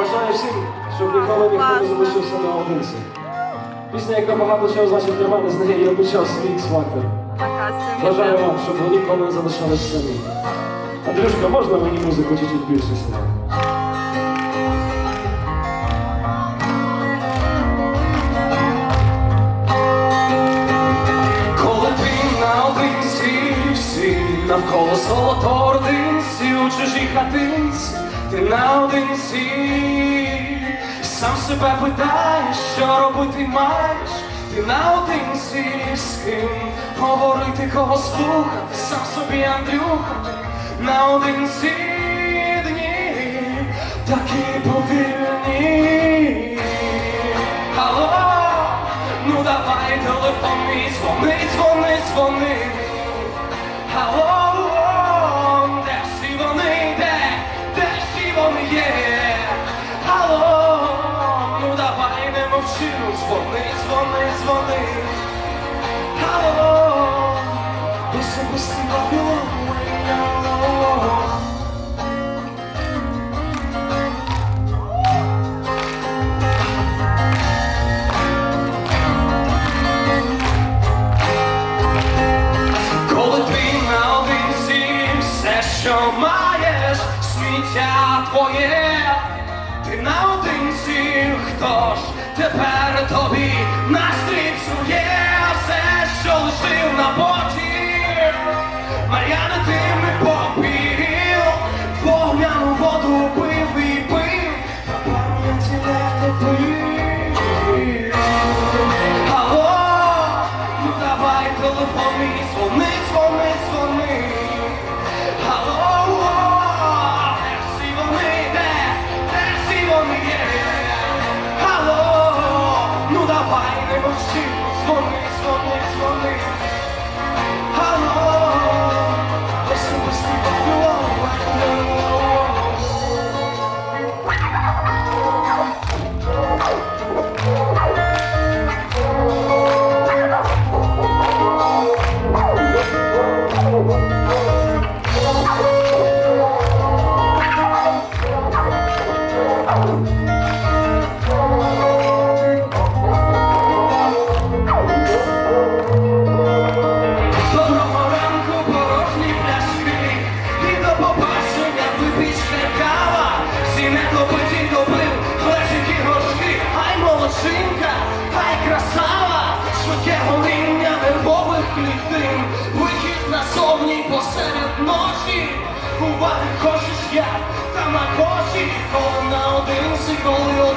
Бажаю всім, щоб ніколи ніхто не залишився наодинці. Пісня, яка багато чого значить для мене, з неї я почав свій фактор. Така Бажаю вам, щоб ви ніколи не залишались самі. Андрюшка, можна мені музику чуть-чуть більше сюди? Коли ти наодинці, всі навколо золотординці, у чужій хатинці, ти наодинці, сам себе питаєш, що робити маєш, ти наодинці, з ким говорити, кого слухати, сам собі Андрюха, наодинці дні, такі повільні. Давай не ну дзвони, дзвони, дзвони. Алло, особистий Вавилон. Коли ти наодинці, все, що маєш, сміття твоє, ти наодинці, хто ж тепер тобі настрій псує все, що лишив на боці, Мар'яна, ти уваги хочеш я, та на коші, коли один коли